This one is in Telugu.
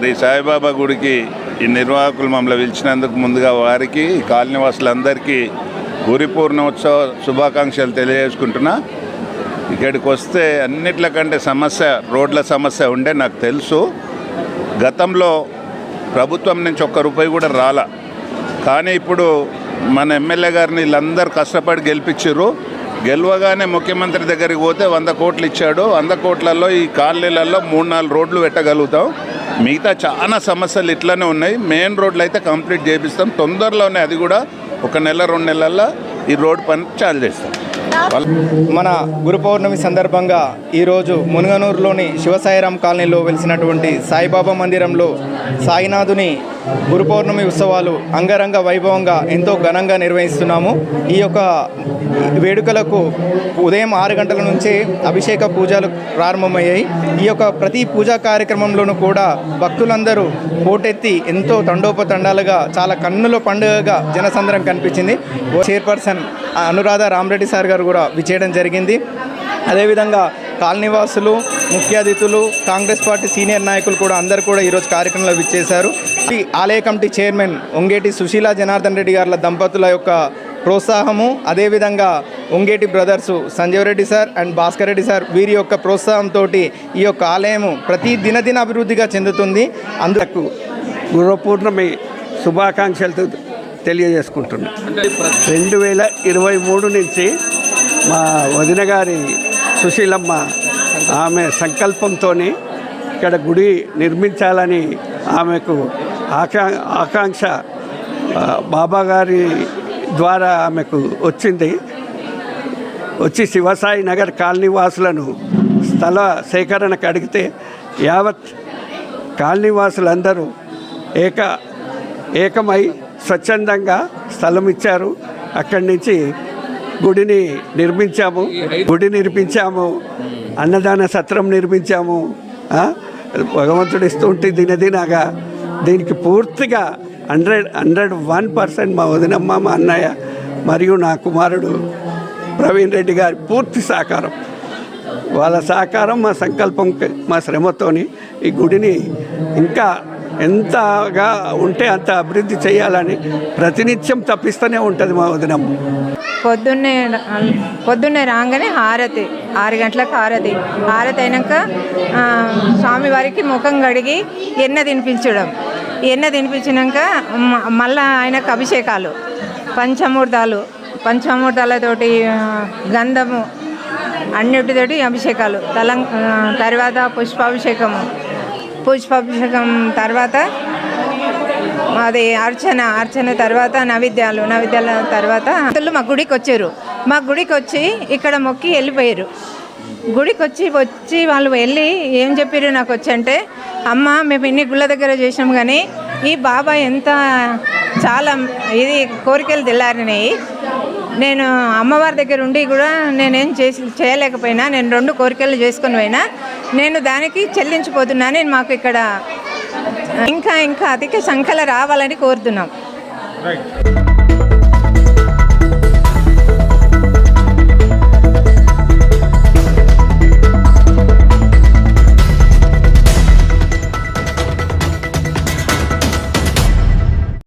మరి సాయిబాబా గుడికి ఈ నిర్వాహకులు మమ్మల్ని పిలిచినందుకు ముందుగా వారికి కాలనీవాసులందరికీ గురి పూర్ణోత్సవ శుభాకాంక్షలు తెలియజేసుకుంటున్నా. ఇక్కడికి వస్తే అన్నిట్లకంటే సమస్య రోడ్ల సమస్య ఉండే నాకు తెలుసు. గతంలో ప్రభుత్వం నుంచి ఒక్క రూపాయి కూడా రాలా. కానీ ఇప్పుడు మన ఎమ్మెల్యే గారిని వీళ్ళందరూ కష్టపడి గెలిపించారు గెలవగానే ముఖ్యమంత్రి దగ్గరికి పోతే వంద కోట్లు ఇచ్చాడు. వంద కోట్లలో ఈ కాలనీలలో మూడు నాలుగు రోడ్లు పెట్టగలుగుతాం. మిగతా చాలా సమస్యలు ఇట్లనే ఉన్నాయి. మెయిన్ రోడ్లు అయితే కంప్లీట్ చేపిస్తాం. తొందరలోనే అది కూడా ఒక నెల రెండు నెలల్లో ఈ రోడ్ పని చాలు చేస్తాం. మన గురు పౌర్ణమి సందర్భంగా ఈరోజు మునుగనూరులోని శివసాయిరాం కాలనీలో వెలిసినటువంటి సాయిబాబా మందిరంలో సాయినాథుని గురు పౌర్ణమి ఉత్సవాలు అంగరంగ వైభవంగా ఎంతో ఘనంగా నిర్వహిస్తున్నాము. ఈ యొక్క వేడుకలకు ఉదయం ఆరు గంటల నుంచే అభిషేక పూజలు ప్రారంభమయ్యాయి. ఈ యొక్క ప్రతి పూజా కార్యక్రమంలోనూ కూడా భక్తులందరూ పోటెత్తి ఎంతో తండోపతండాలుగా చాలా కన్నుల పండుగగా జనసందరం కనిపించింది. చైర్పర్సన్ అనురాధ రామరెడ్డి సార్ గారు కూడా విచేయడం జరిగింది. అదేవిధంగా కాలనీవాసులు ముఖ్య అతిథులు కాంగ్రెస్ పార్టీ సీనియర్ నాయకులు కూడా అందరు కూడా ఈరోజు కార్యక్రమంలో విచ్చేశారు. ఈ ఆలయ కమిటీ చైర్మన్ ఒంగేటి సుశీల జనార్దన్ రెడ్డి గారుల దంపతుల యొక్క ప్రోత్సాహము అదేవిధంగా Ongeti brothers Sanjeev Reddy sir and Bhaskar Reddy sir వీరి యొక్క ప్రోత్సాహంతో ఈ యొక్క ఆలయము ప్రతి దినదిన అభివృద్ధిగా చెందుతుంది. అందుకు గురు శుభాకాంక్షలు శుభాకాంక్షలతో తెలియజేసుకుంటున్నా. రెండు వేల ఇరవై మూడు నుంచి మా వదిన గారి సుశీలమ్మ ఆమె సంకల్పంతో ఇక్కడ గుడి నిర్మించాలని ఆమెకు ఆకా ఆకాంక్ష బాబా గారి ద్వారా ఆమెకు వచ్చింది. వచ్చి శివసాయి నగర్ కాలనీ వాసులను స్థల సేకరణకు అడిగితే యావత్ కాలనీ వాసులందరూ ఏక ఏకమై స్వచ్ఛందంగా స్థలం ఇచ్చారు. అక్కడి నుంచి గుడిని నిర్మించాము. గుడి నిర్మించాము. అన్నదాన సత్రం నిర్మించాము. ఆ? భగవంతుడు ఇస్తుంటే దినదినగా దీనికి పూర్తిగా హండ్రెడ్ హండ్రెడ్ వన్ పర్సెంట్ మా వదినమ్మ మా అన్నయ్య మరియు నా కుమారుడు ప్రవీణ్ రెడ్డి గారి పూర్తి సహకారం. వాళ్ళ సహకారం మా సంకల్పం మా శ్రమతోని ఈ గుడిని ఇంకా ఎంతగా ఉంటే అంత అభివృద్ధి చేయాలని ప్రతినిత్యం తప్పిస్తూనే ఉంటుంది మా వదినమ్మ. పొద్దున్నే పొద్దున్నే రాగానే హారతి ఆరు గంటలకు హారతి. హారతి అయినాక స్వామివారికి ముఖం కడిగి ఎన్న తినిపించడం. ఎన్న తినిపించినాక మ- మళ్ళా ఆయనకు అభిషేకాలు. పంచమూర్తాలు పంచమూర్తాలతోటి గంధము అన్నిటితోటి అభిషేకాలు. తలం తర్వాత పుష్పాభిషేకము. పుష్పాభిషేకం తర్వాత అది అర్చన అర్చన తర్వాత నైవేద్యాలు నైవేద్యాల తర్వాత భక్తులు మా గుడికి వచ్చారు. మా గుడికి వచ్చి ఇక్కడ మొక్కి వెళ్ళిపోయారు. గుడికి వచ్చి వచ్చి వాళ్ళు వెళ్ళి ఏం చెప్పారు నాకు వచ్చి అంటే అమ్మ మేము ఇన్ని గుళ్ళ దగ్గర చేసాం కానీ ఈ బాబా ఎంత చాలా ఇది కోరికలు తెల్లారినాయి. నేను అమ్మవారి దగ్గర ఉండి కూడా నేనేం చేసి చేయలేకపోయినా నేను రెండు కోరికలు చేసుకుని పోయినా నేను దానికి చెల్లించిపోతున్నాను మాకు ఇక్కడ ఇంకా ఇంకా అధిక సంఖ్యలో రావాలని కోరుతున్నాం.